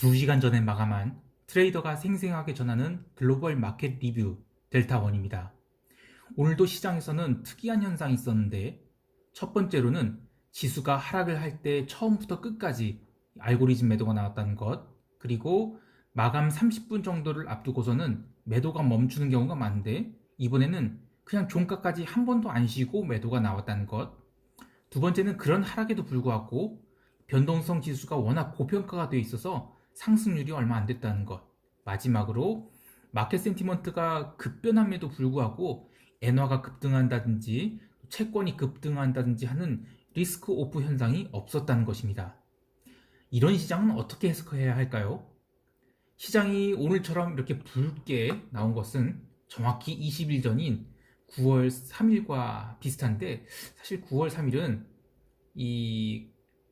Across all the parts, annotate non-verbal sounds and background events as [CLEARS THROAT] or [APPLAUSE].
2시간 전에 마감한 트레이더가 생생하게 전하는 글로벌 마켓 리뷰 델타원입니다. 오늘도 시장에서는 특이한 현상이 있었는데 첫 번째로는 지수가 하락을 할 때 처음부터 끝까지 알고리즘 매도가 나왔다는 것 그리고 마감 30분 정도를 앞두고서는 매도가 멈추는 경우가 많은데 이번에는 그냥 종가까지 한 번도 안 쉬고 매도가 나왔다는 것 두 번째는 그런 하락에도 불구하고 변동성 지수가 워낙 고평가가 되어 있어서 상승률이 얼마 안 됐다는 것. 마지막으로 마켓 센티먼트가 급변함에도 불구하고 엔화가 급등한다든지 채권이 급등한다든지 하는 리스크 오프 현상이 없었다는 것입니다. 이런 시장은 어떻게 해석해야 할까요? 시장이 오늘처럼 이렇게 붉게 나온 것은 정확히 20일 전인 9월 3일과 비슷한데 사실 9월 3일은 이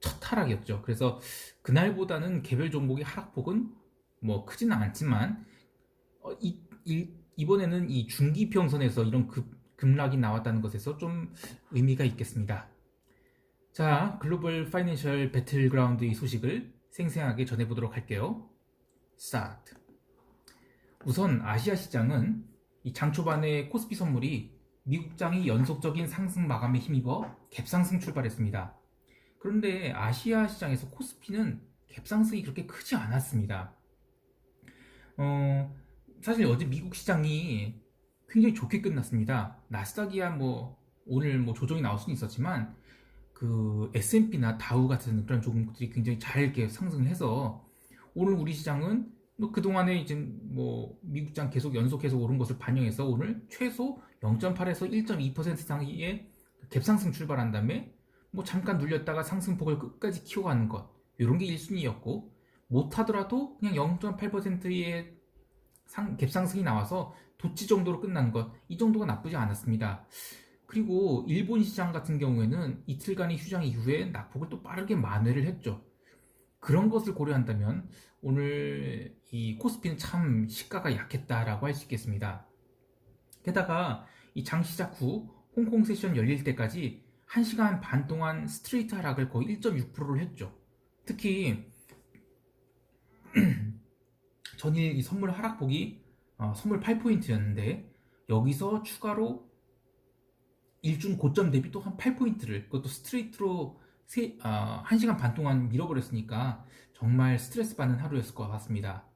첫 하락이었죠. 그래서 그날보다는 개별 종목의 하락폭은 뭐 크지는 않지만 어, 이, 이, 번에는이 중기 평선에서 이런 급, 급락이 나왔다는 것에서 좀 의미가 있겠습니다. 자, 글로벌 파이낸셜 배틀그라운드의 소식을 생생하게 전해보도록 할게요. 스타트. 우선 아시아 시장은 이장 초반에 코스피 선물이 미국장이 연속적인 상승 마감에 힘입어 갭상승 출발했습니다. 그런데 아시아 시장에서 코스피는 갭상승이 그렇게 크지 않았습니다. 어, 사실 어제 미국 시장이 굉장히 좋게 끝났습니다. 나스닥이야 뭐 오늘 뭐 조정이 나올 수는 있었지만 그 S&P나 다우 같은 그런 종목들이 굉장히 잘 이렇게 상승해서 오늘 우리 시장은 뭐 그동안에 이제 뭐 미국장 계속 연속해서 오른 것을 반영해서 오늘 최소 0.8에서 1.2% 사이의 갭상승 출발한 다음에 뭐 잠깐 눌렸다가 상승폭을 끝까지 키워가는 것 이런 게 1순위였고 못하더라도 그냥 0.8%의 상, 갭상승이 나와서 도치 정도로 끝난 것 이 정도가 나쁘지 않았습니다. 그리고 일본 시장 같은 경우에는 이틀간의 휴장 이후에 낙폭을 또 빠르게 만회를 했죠. 그런 것을 고려한다면 오늘 이 코스피는 참 시가가 약했다라고 할 수 있겠습니다. 게다가 이 장 시작 후 홍콩 세션 열릴 때까지 1시간 반 동안 스트레이트 하락을 거의 1.6%를 했죠. 특히 [CLEARS THROAT] 전일 이 선물 하락폭이 어, 선물 8포인트였는데 여기서 추가로 일중 고점 대비 또 한 8포인트를 그것도 스트레이트로 세, 어, 1시간 반 동안 밀어버렸으니까 정말 스트레스 받는 하루였을 것 같습니다.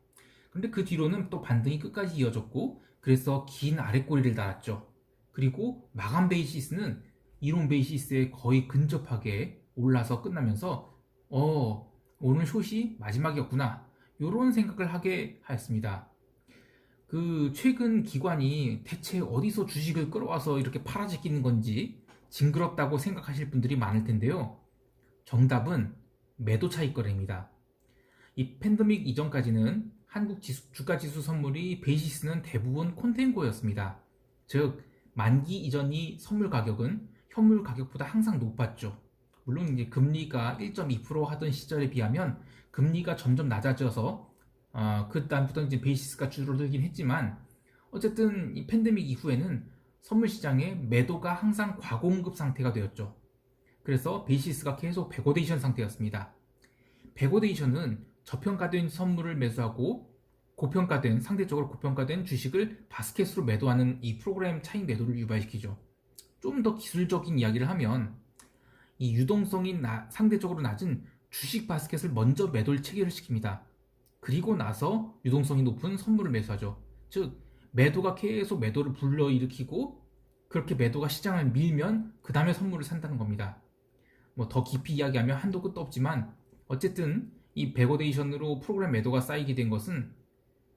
근데 그 뒤로는 또 반등이 끝까지 이어졌고 그래서 긴 아랫꼬리를 달았죠. 그리고 마감 베이시스는 이론 베이시스에 거의 근접하게 올라서 끝나면서 어 오늘 숏이 마지막이었구나 이런 생각을 하게 하였습니다. 그 최근 기관이 대체 어디서 주식을 끌어와서 이렇게 팔아제끼는 건지 징그럽다고 생각하실 분들이 많을 텐데요. 정답은 매도 차익 거래입니다. 이 팬데믹 이전까지는 한국 지수, 주가 지수 선물이 베이시스는 대부분 콘텐고였습니다. 즉 만기 이전이 선물 가격은 현물 가격보다 항상 높았죠. 물론 이제 금리가 1.2% 하던 시절에 비하면 금리가 점점 낮아져서 어, 그 다음부터 이제 베이시스가 줄어들긴 했지만 어쨌든 이 팬데믹 이후에는 선물 시장의 매도가 항상 과공급 상태가 되었죠. 그래서 베이시스가 계속 베고데이션 상태였습니다. 베고데이션은 저평가된 선물을 매수하고 고평가된 상대적으로 고평가된 주식을 바스켓으로 매도하는 이 프로그램 차익 매도를 유발시키죠. 좀 더 기술적인 이야기를 하면 이 유동성이 나, 상대적으로 낮은 주식 바스켓을 먼저 매도를 체결을 시킵니다. 그리고 나서 유동성이 높은 선물을 매수하죠. 즉 매도가 계속 매도를 불러일으키고 그렇게 매도가 시장을 밀면 그 다음에 선물을 산다는 겁니다. 뭐 더 깊이 이야기하면 한도 끝도 없지만 어쨌든 이 베거데이션으로 프로그램 매도가 쌓이게 된 것은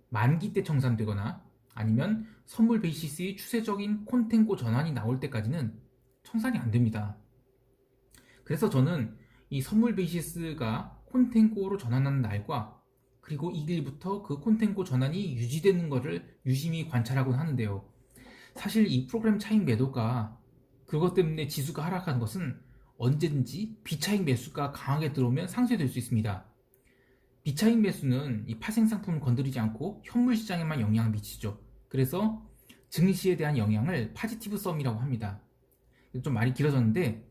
만기 때 청산되거나 아니면 선물 베이시스의 추세적인 콘텐고 전환이 나올 때까지는 청산이 안 됩니다. 그래서 저는 이 선물 베이시스가 콘텐고로 전환하는 날과 그리고 2일부터 그 콘텐고 전환이 유지되는 것을 유심히 관찰하곤 하는데요. 사실 이 프로그램 차익 매도가 그것 때문에 지수가 하락한 것은 언제든지 비차익 매수가 강하게 들어오면 상쇄될 수 있습니다. 비차익 매수는 이 파생 상품을 건드리지 않고 현물 시장에만 영향을 미치죠. 그래서 증시에 대한 영향을 파지티브 썸이라고 합니다. 좀 말이 길어졌는데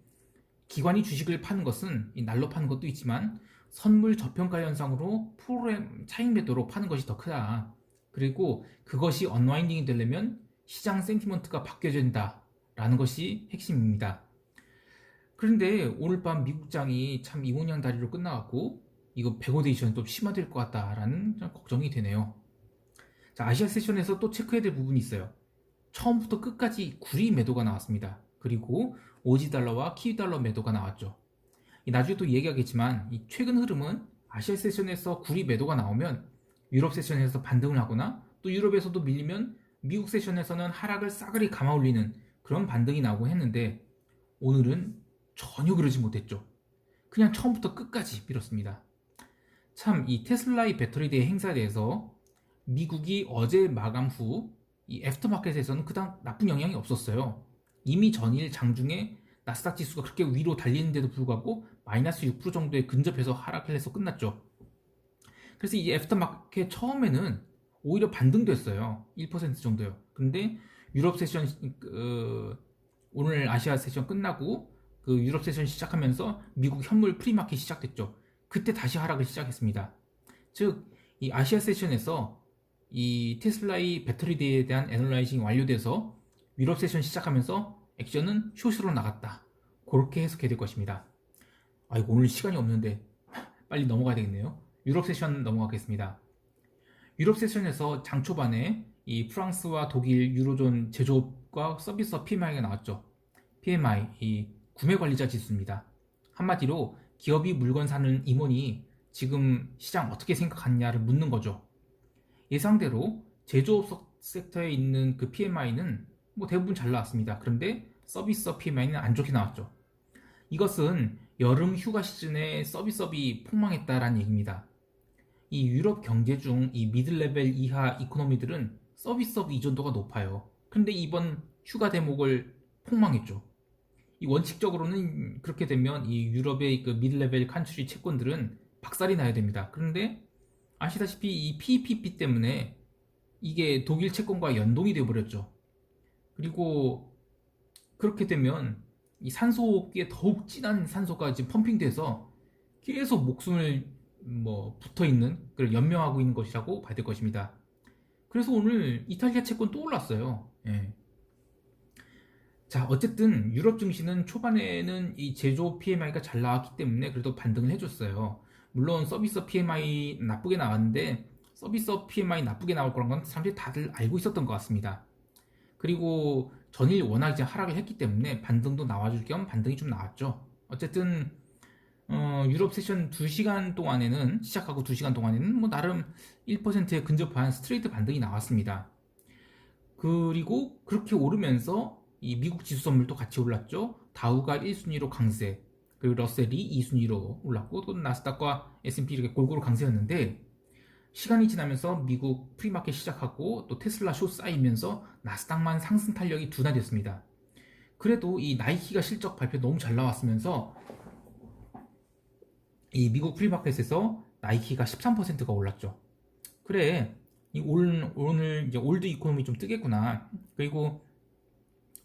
기관이 주식을 파는 것은 날로 파는 것도 있지만 선물 저평가 현상으로 프로그램 차익 매도로 파는 것이 더 크다. 그리고 그것이 언와인딩이 되려면 시장 센티먼트가 바뀌어야 된다라는 것이 핵심입니다. 그런데 오늘 밤 미국장이 참 이모양 다리로 끝나갖고 이거 베고데이션 또 심화될 것 같다라는 좀 걱정이 되네요. 자, 아시아 세션에서 또 체크해야 될 부분이 있어요. 처음부터 끝까지 구리 매도가 나왔습니다. 그리고 오지 달러와 키위 달러 매도가 나왔죠. 이 나중에 또 얘기하겠지만 이 최근 흐름은 아시아 세션에서 구리 매도가 나오면 유럽 세션에서 반등을 하거나 또 유럽에서도 밀리면 미국 세션에서는 하락을 싸그리 감아 올리는 그런 반등이 나오고 했는데 오늘은 전혀 그러지 못했죠. 그냥 처음부터 끝까지 밀었습니다. 참 이 테슬라의 배터리 대회 행사에 대해서 미국이 어제 마감 후 이 애프터마켓에서는 그닥 나쁜 영향이 없었어요. 이미 전일 장중에 나스닥 지수가 그렇게 위로 달리는데도 불구하고 마이너스 6% 정도에 근접해서 하락을 해서 끝났죠. 그래서 이 애프터마켓 처음에는 오히려 반등됐어요. 1% 정도요. 근데 유럽 세션 그, 오늘 아시아 세션 끝나고 그 유럽 세션 시작하면서 미국 현물 프리마켓 시작됐죠. 그때 다시 하락을 시작했습니다. 즉, 이 아시아 세션에서 이 테슬라의 배터리 대에 대한 애널라이징이 완료돼서 유럽 세션 시작하면서 액션은 숏으로 나갔다. 그렇게 해석해야 될 것입니다. 아이고, 오늘 시간이 없는데 [LAUGHS] 빨리 넘어가야 되겠네요. 유럽 세션 넘어가겠습니다. 유럽 세션에서 장 초반에 이 프랑스와 독일 유로존 제조업과 서비스업 PMI가 나왔죠. PMI, 이 구매 관리자 지수입니다. 한마디로 기업이 물건 사는 임원이 지금 시장 어떻게 생각하느냐를 묻는 거죠. 예상대로 제조업 섹터에 있는 그 PMI는 뭐 대부분 잘 나왔습니다. 그런데 서비스업 PMI는 안 좋게 나왔죠. 이것은 여름 휴가 시즌에 서비스업이 폭망했다라는 얘기입니다. 이 유럽 경제 중 이 미들레벨 이하 이코노미들은 서비스업 이전도가 높아요. 근데 이번 휴가 대목을 폭망했죠. 이 원칙적으로는 그렇게 되면 이 유럽의 그 미들레벨 칸츄리 채권들은 박살이 나야 됩니다. 그런데 아시다시피 이 PPP 때문에 이게 독일 채권과 연동이 되어버렸죠. 그리고 그렇게 되면 이 산소에 더욱 진한 산소가 지금 펌핑돼서 계속 목숨을 뭐 붙어 있는 그걸 연명하고 있는 것이라고 봐야 될 것입니다. 그래서 오늘 이탈리아 채권 또 올랐어요. 예. 자, 어쨌든 유럽 증시는 초반에는 이 제조 PMI가 잘 나왔기 때문에 그래도 반등을 해줬어요. 물론 서비스 PMI 나쁘게 나왔는데 서비스 PMI 나쁘게 나올 거란 건 사람들이 다들 알고 있었던 것 같습니다. 그리고 전일 워낙 이제 하락을 했기 때문에 반등도 나와줄 겸 반등이 좀 나왔죠. 어쨌든 어, 유럽 세션 2시간 동안에는 시작하고 2시간 동안에는 뭐 나름 1%에 근접한 스트레이트 반등이 나왔습니다. 그리고 그렇게 오르면서 이 미국 지수 선물도 같이 올랐죠. 다우가 1순위로 강세, 그리고 러셀이 2순위로 올랐고 또 나스닥과 S&P 이렇게 골고루 강세였는데 시간이 지나면서 미국 프리마켓 시작하고 또 테슬라 쇼 쌓이면서 나스닥만 상승 탄력이 둔화됐습니다. 그래도 이 나이키가 실적 발표 너무 잘 나왔으면서 이 미국 프리마켓에서 나이키가 13%가 올랐죠. 그래, 이 올, 오늘 이제 올드 이코노미 좀 뜨겠구나. 그리고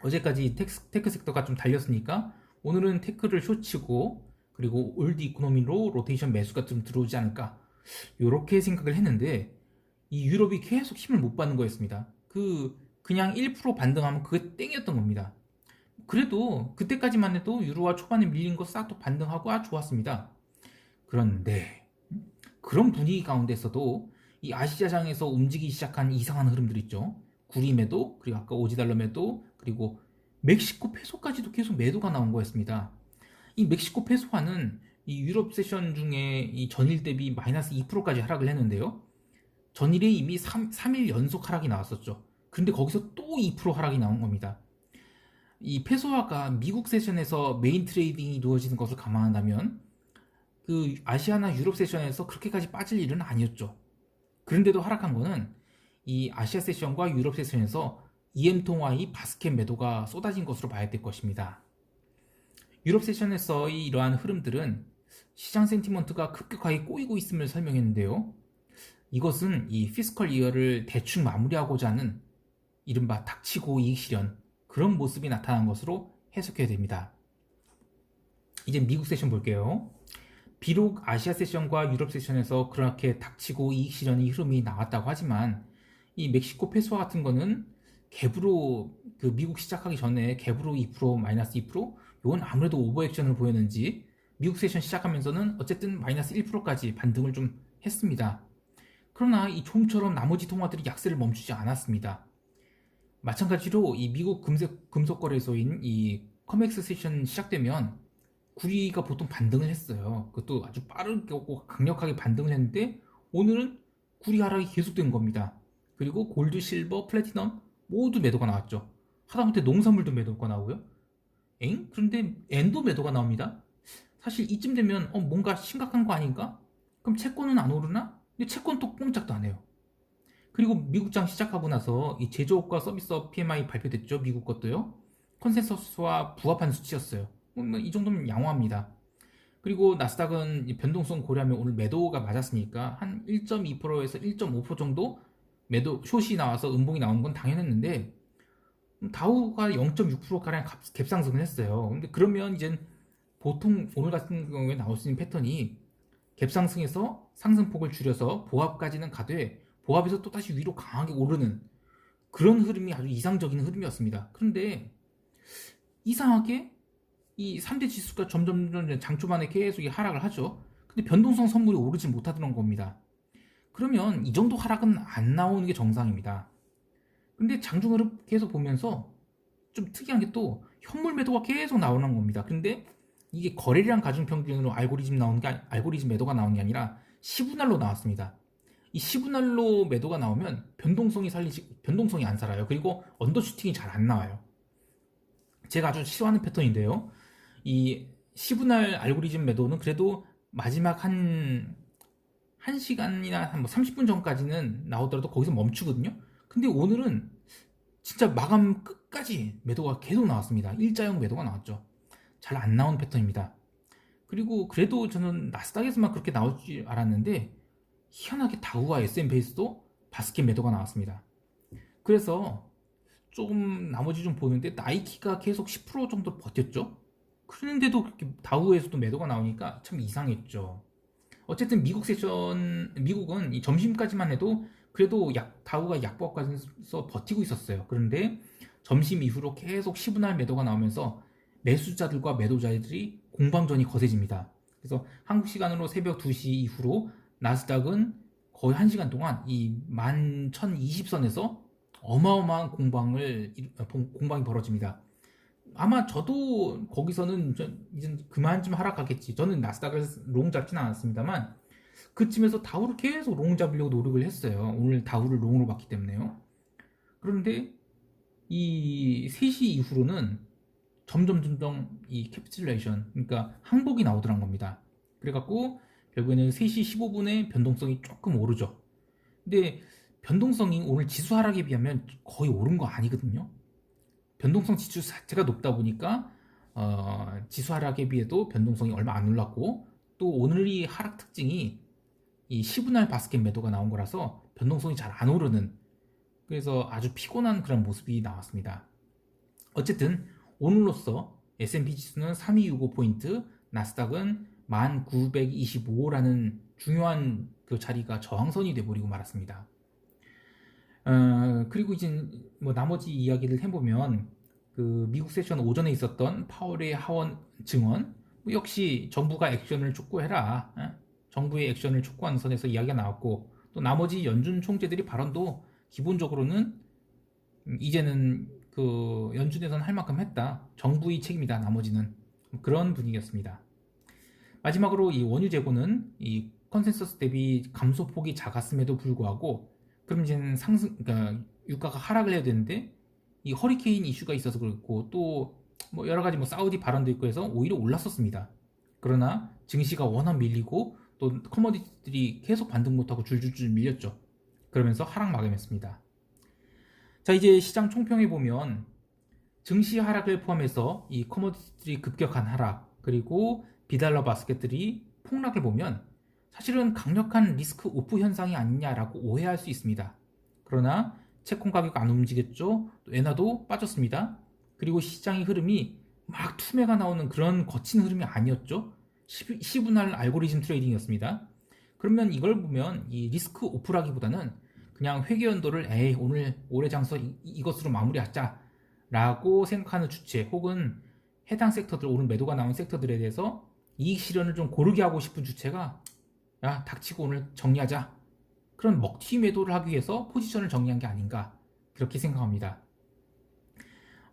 어제까지 테크, 테크 섹터가 좀 달렸으니까 오늘은 테크를 쇼치고 그리고 올드 이코노미로 로테이션 매수가 좀 들어오지 않을까. 이렇게 생각을 했는데 이 유럽이 계속 힘을 못 받는 거였습니다. 그 그냥 1% 반등하면 그게 땡이었던 겁니다. 그래도 그때까지만 해도 유로화 초반에 밀린 거 싹 또 반등하고 아 좋았습니다. 그런데 그런 분위기 가운데서도 이 아시아장에서 움직이기 시작한 이상한 흐름들 있죠. 구리 매도 그리고 아까 오지달러 매도 그리고 멕시코 페소까지도 계속 매도가 나온 거였습니다. 이 멕시코 페소화는 이 유럽 세션 중에 이 전일 대비 마이너스 2%까지 하락을 했는데요. 전일에 이미 3, 3일 연속 하락이 나왔었죠. 근데 거기서 또 2% 하락이 나온 겁니다. 이 페소화가 미국 세션에서 메인 트레이딩이 이루어지는 것을 감안한다면 그 아시아나 유럽 세션에서 그렇게까지 빠질 일은 아니었죠. 그런데도 하락한 거는 이 아시아 세션과 유럽 세션에서 EM 통화의 바스켓 매도가 쏟아진 것으로 봐야 될 것입니다. 유럽 세션에서의 이러한 흐름들은 시장 센티먼트가 급격하게 꼬이고 있음을 설명했는데요. 이것은 이 피스컬 이어를 대충 마무리하고자 하는 이른바 닥치고 이익 실현 그런 모습이 나타난 것으로 해석해야 됩니다. 이제 미국 세션 볼게요. 비록 아시아 세션과 유럽 세션에서 그렇게 닥치고 이익 실현이 흐름이 나왔다고 하지만 이 멕시코 페소와 같은 거는 갭으로 그 미국 시작하기 전에 갭으로 2% 마이너스 2% 이건 아무래도 오버액션을 보였는지 미국 세션 시작하면서는 어쨌든 마이너스 1%까지 반등을 좀 했습니다. 그러나 이 좀처럼 나머지 통화들이 약세를 멈추지 않았습니다. 마찬가지로 이 미국 금속, 금속 거래소인 이 커맥스 세션 시작되면 구리가 보통 반등을 했어요. 그것도 아주 빠르게 오고 강력하게 반등을 했는데 오늘은 구리 하락이 계속된 겁니다. 그리고 골드, 실버, 플래티넘 모두 매도가 나왔죠. 하다못해 농산물도 매도가 나오고요. 엥? 그런데 엔도 매도가 나옵니다. 사실 이쯤 되면 어, 뭔가 심각한 거 아닌가? 그럼 채권은 안 오르나? 근데 채권 또 꼼짝도 안 해요. 그리고 미국장 시작하고 나서 이 제조업과 서비스업 PMI 발표됐죠. 미국 것도요. 컨센서스와 부합한 수치였어요. 뭐 이 정도면 양호합니다. 그리고 나스닥은 이 변동성 고려하면 오늘 매도가 맞았으니까 한 1.2%에서 1.5% 정도 매도 숏이 나와서 음봉이 나오는 건 당연했는데 다우가 0.6%가량 갭상승을 했어요. 근데 그러면 이제 보통 오늘 같은 경우에 나올 수 있는 패턴이 갭상승에서 상승폭을 줄여서 보합까지는 가되 보합에서 또 다시 위로 강하게 오르는 그런 흐름이 아주 이상적인 흐름이었습니다. 그런데 이상하게 이 3대 지수가 점점 점점 장초반에 계속 이 하락을 하죠. 근데 변동성 선물이 오르지 못하던 겁니다. 그러면 이 정도 하락은 안 나오는 게 정상입니다. 근데 장중 흐름 계속 보면서 좀 특이한 게 또 현물 매도가 계속 나오는 겁니다. 근데 이게 거래량 가중 평균으로 알고리즘 나오는 게 알고리즘 매도가 나오는 게 아니라 시분할로 나왔습니다. 이 시분할로 매도가 나오면 변동성이 살리지 변동성이 안 살아요. 그리고 언더슈팅이 잘 안 나와요. 제가 아주 싫어하는 패턴인데요. 이 시분할 알고리즘 매도는 그래도 마지막 한 1시간이나 한뭐 30분 전까지는 나오더라도 거기서 멈추거든요. 근데 오늘은 진짜 마감 끝까지 매도가 계속 나왔습니다. 일자형 매도가 나왔죠. 잘 안 나온 패턴입니다. 그리고 그래도 저는 나스닥에서만 그렇게 나올 줄 알았는데 희한하게 다우와 S&P에서도 바스켓 매도가 나왔습니다. 그래서 조금 나머지 좀 보는데 나이키가 계속 10% 정도 버텼죠. 그런데도 그렇게 다우에서도 매도가 나오니까 참 이상했죠. 어쨌든 미국 세션 미국은 이 점심까지만 해도 그래도 약 다우가 약보합까지서 버티고 있었어요. 그런데 점심 이후로 계속 시분할 매도가 나오면서 매수자들과 매도자들이 공방전이 거세집니다. 그래서 한국 시간으로 새벽 2시 이후로 나스닥은 거의 1시간 동안 이 11,020선에서 어마어마한 공방을 일- 어, 공- 공방이 벌어집니다. 아마 저도 거기서는 저- 이제 그만 좀 하락하겠지. 저는 나스닥을 롱 잡진 않았습니다만 그쯤에서 다우를 계속 롱 잡으려고 노력을 했어요. 오늘 다우를 롱으로 봤기 때문에요. 그런데 이 3시 이후로는 점점 점점 이 캡슐레이션 그러니까 항복이 나오더란 겁니다. 그래갖고 결국에는 3시 15분에 변동성이 조금 오르죠. 근데 변동성이 오늘 지수 하락에 비하면 거의 오른 거 아니거든요. 변동성 지수 자체가 높다 보니까 어, 지수 하락에 비해도 변동성이 얼마 안 올랐고 또 오늘이 하락 특징이 이 시분할 바스켓 매도가 나온 거라서 변동성이 잘 안 오르는 그래서 아주 피곤한 그런 모습이 나왔습니다. 어쨌든 오늘로써 S&P 지수는 3265포인트, 나스닥은 1925라는 중요한 그 자리가 저항선이 돼버리고 말았습니다. 어, 그리고 이제 뭐 나머지 이야기를 해보면 그 미국 세션 오전에 있었던 파월의 하원 증언 뭐 역시 정부가 액션을 촉구해라. 어? 정부의 액션을 촉구하는 선에서 이야기가 나왔고 또 나머지 연준 총재들이 발언도 기본적으로는 음, 이제는 그 연준에서는 할 만큼 했다. 정부의 책임이다. 나머지는 그런 분위기였습니다. 마지막으로 이 원유 재고는 이 컨센서스 대비 감소폭이 작았음에도 불구하고 그럼 이제는 상승 그러니까 유가가 하락을 해야 되는데 이 허리케인 이슈가 있어서 그렇고 또 뭐 여러 가지 뭐 사우디 발언도 있고 해서 오히려 올랐었습니다. 그러나 증시가 워낙 밀리고 또 커머디티들이 계속 반등 못하고 줄줄줄 밀렸죠. 그러면서 하락 마감했습니다. 자 이제 시장 총평해 보면 증시 하락을 포함해서 이 커머디티들이 급격한 하락 그리고 비달러 바스켓들이 폭락을 보면 사실은 강력한 리스크 오프 현상이 아니냐라고 오해할 수 있습니다. 그러나 채권 가격 안 움직였죠. 또 엔화도 빠졌습니다. 그리고 시장의 흐름이 막 투매가 나오는 그런 거친 흐름이 아니었죠. 시- 시분할 알고리즘 트레이딩이었습니다. 그러면 이걸 보면 이 리스크 오프라기보다는 그냥 회계 연도를 에이 오늘 올해 장서 이, 이것으로 마무리하자 라고 생각하는 주체 혹은 해당 섹터들 오늘 매도가 나온 섹터들에 대해서 이익 실현을 좀 고르게 하고 싶은 주체가 야 닥치고 오늘 정리하자 그런 먹튀 매도를 하기 위해서 포지션을 정리한 게 아닌가 그렇게 생각합니다.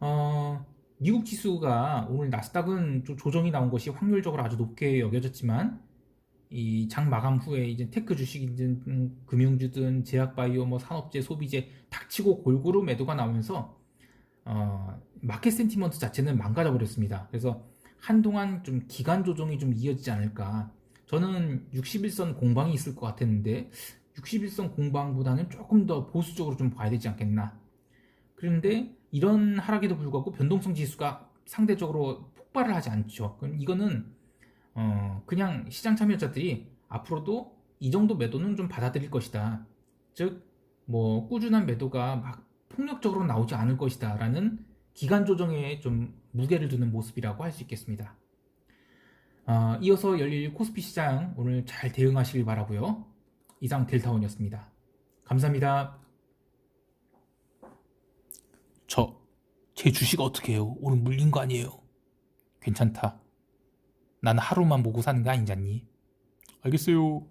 어, 미국 지수가 오늘 나스닥은 좀 조정이 나온 것이 확률적으로 아주 높게 여겨졌지만 이 장 마감 후에 이제 테크 주식이든 음, 금융주든 제약바이오 뭐 산업재 소비재 닥치고 골고루 매도가 나오면서 어, 마켓 센티먼트 자체는 망가져 버렸습니다. 그래서 한동안 좀 기간 조정이 좀 이어지지 않을까. 저는 61선 공방이 있을 것 같았는데 61선 공방보다는 조금 더 보수적으로 좀 봐야 되지 않겠나. 그런데 이런 하락에도 불구하고 변동성 지수가 상대적으로 폭발을 하지 않죠. 그럼 이거는 어, 그냥 시장 참여자들이 앞으로도 이 정도 매도는 좀 받아들일 것이다. 즉, 뭐 꾸준한 매도가 막 폭력적으로 나오지 않을 것이다라는 기간 조정에 좀 무게를 두는 모습이라고 할 수 있겠습니다. 아, 이어서 열릴 코스피 시장 오늘 잘 대응하시길 바라고요. 이상 델타원이었습니다. 감사합니다. 저, 제 주식 어떻게 해요? 오늘 물린 거 아니에요? 괜찮다. 난 하루만 보고 사는 거 아니잖니? 알겠어요.